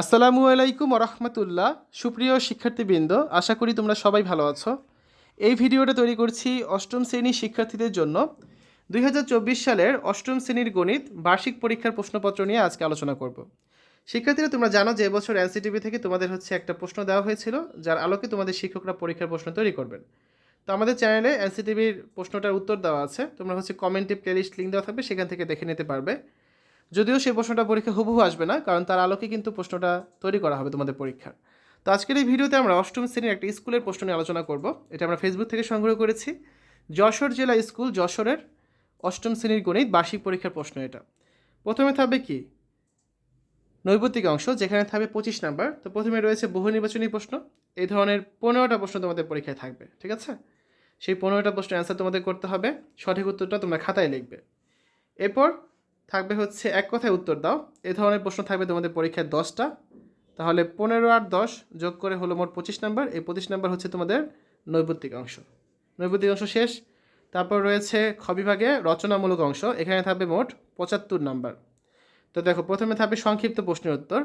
আসসালামু আলাইকুম রহমতুল্লাহ। সুপ্রিয় শিক্ষার্থীবৃন্দ, আশা করি তোমরা সবাই ভালো আছো। এই ভিডিওটা তৈরি করছি অষ্টম শ্রেণির শিক্ষার্থীদের জন্য। দুই হাজার চব্বিশ সালের অষ্টম শ্রেণির গণিত বার্ষিক পরীক্ষার প্রশ্নপত্র নিয়ে আজকে আলোচনা করব। শিক্ষার্থীরা, তোমরা জানো যে এবছর এনসিটিভি থেকে তোমাদের হচ্ছে একটা প্রশ্ন দেওয়া হয়েছিল, যার আলোকে তোমাদের শিক্ষকরা পরীক্ষার প্রশ্ন তৈরি করবেন। তো আমাদের চ্যানেলে এনসিটিভির প্রশ্নটার উত্তর দেওয়া আছে, তোমরা হচ্ছে কমেন্টে প্লেলিস্ট লিঙ্ক দেওয়া থাকবে, সেখান থেকে দেখে নিতে পারবে। যদিও সেই প্রশ্নটা পরীক্ষা হুবহু আসবে না, কারণ তার আলোকে কিন্তু প্রশ্নটা তৈরি করা হবে তোমাদের পরীক্ষার। তো আজকের এই ভিডিওতে আমরা অষ্টম শ্রেণির একটা স্কুলের প্রশ্ন নিয়ে আলোচনা করব, এটা আমরা ফেসবুক থেকে সংগ্রহ করেছি। যশোর জেলা স্কুল যশোরের অষ্টম শ্রেণির গণিত বার্ষিক পরীক্ষার প্রশ্ন এটা। প্রথমে থাকবে কি? নৈবতিক অংশ, যেখানে থাকবে পঁচিশ নাম্বার। তো প্রথমে রয়েছে বহু নির্বাচনী প্রশ্ন, এই ধরনের পনেরোটা প্রশ্ন তোমাদের পরীক্ষায় থাকবে, ঠিক আছে? সেই পনেরোটা প্রশ্নের অ্যান্সার তোমাদের করতে হবে, সঠিক উত্তরটা তোমরা খাতায় লিখবে। এরপর থাকবে হচ্ছে এক কথায় উত্তর দাও। এ ধরনের প্রশ্ন থাকবে তোমাদের পরীক্ষায় দশটা। তাহলে পনেরো আর দশ যোগ করে হলো মোট পঁচিশ নাম্বার। এই পঁচিশ নাম্বার হচ্ছে তোমাদের নৈবত্তিক অংশ। নৈবত্তিক অংশ শেষ। তারপর রয়েছে খ বিভাগে রচনামূলক অংশ। এখানে থাকবে মোট পঁচাত্তর নাম্বার। তো দেখো, প্রথমে থাকবে সংক্ষিপ্ত প্রশ্নের উত্তর।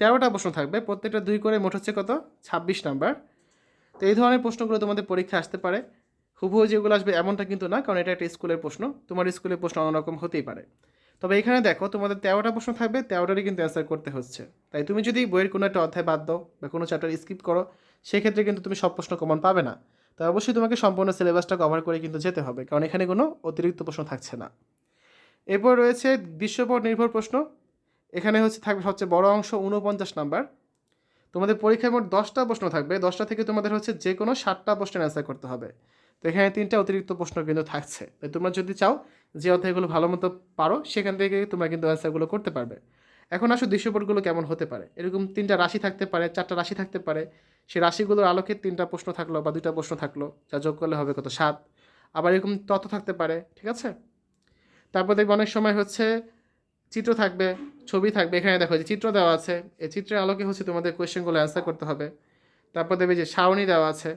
তেরোটা প্রশ্ন থাকবে। প্রত্যেকটা দুই করে মোট হচ্ছে কত? ছাব্বিশ নাম্বার। তো এই ধরনের প্রশ্নগুলো তোমাদের পরীক্ষা আসতে পারে। হুবহু যেগুলো আসবে এমনটা কিন্তু না, কারণ এটা একটা স্কুলের প্রশ্ন। তোমার স্কুলের প্রশ্ন অন্যরকম হতেই পারে। তবে এখানে দেখো, তোমাদের তেরোটা প্রশ্ন থাকবে, তেরোটারই কিন্তু অ্যান্সার করতে হচ্ছে। তাই তুমি যদি বইয়ের কোনো একটা অধ্যায় বাদ দাও বা কোনো চ্যাপ্টার স্কিপ করো, সেক্ষেত্রে কিন্তু তুমি সব প্রশ্ন কমন পাবে না। তাই অবশ্যই তোমাকে সম্পূর্ণ সিলেবাসটা কভার করে কিন্তু যেতে হবে, কারণ এখানে কোনো অতিরিক্ত প্রশ্ন থাকছে না। এরপর রয়েছে দৃশ্যপট নির্ভর প্রশ্ন। এখানে হচ্ছে, থাকবে সবচেয়ে বড় অংশ উনপঞ্চাশ নাম্বার। তোমাদের পরীক্ষায় মোট দশটা প্রশ্ন থাকবে, দশটা থেকে তোমাদের হচ্ছে যে কোনো ষাটটা প্রশ্নের অ্যান্সার করতে হবে। তো এখানে তিনটা অতিরিক্ত প্রশ্ন কিন্তু থাকছে। তাই তোমরা যদি চাও যে অধ্যায়গুলো ভালো মতো পারো, সেখান থেকে তোমরা কিন্তু অ্যান্সারগুলো করতে পারবে। এখন আসো দৃশ্যপটগুলো কেমন হতে পারে? এরকম তিনটা রাশি থাকতে পারে, চারটা রাশি থাকতে পারে। সেই রাশিগুলোর আলোকে তিনটা প্রশ্ন থাকল বা দুইটা প্রশ্ন থাকল, যা যোগ করলে হবে কত সাত। আবার এরকম তথ্য থাকতে পারে, ঠিক আছে? তারপর দেখবে অনেক সময় হচ্ছে চিত্র থাকবে, ছবি থাকবে। এখানে দেখো যে চিত্র দেওয়া আছে। এই চিত্রের আলোকে হচ্ছে তোমাদের কোয়েশ্চেনগুলো অ্যান্সার করতে হবে। তারপর দেখবে যে সারণী দেওয়া আছে।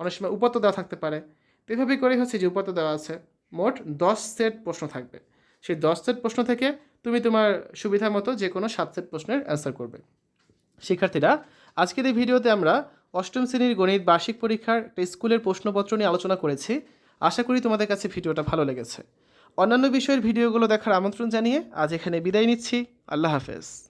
অনেক সময় উপাত্ত দেওয়া থাকতে পারে। তো এভাবেই করেই হচ্ছে যে উপাত্ত দেওয়া আছে। মোট দশ সেট প্রশ্ন থাকবে। সেই দশ সেট প্রশ্ন থেকে তুমি তোমার সুবিধা মতো যে কোনো সাত সেট প্রশ্নের অ্যান্সার করবে। শিক্ষার্থীরা, আজকের এই ভিডিওতে আমরা অষ্টম শ্রেণির গণিত বার্ষিক পরীক্ষার একটা স্কুলের প্রশ্নপত্র নিয়ে আলোচনা করেছি। আশা করি তোমাদের কাছে ভিডিওটা ভালো লেগেছে। অন্যান্য বিষয়ের ভিডিওগুলো দেখার আমন্ত্রণ জানিয়ে আজ এখানে বিদায় নিচ্ছি। আল্লাহ হাফেজ।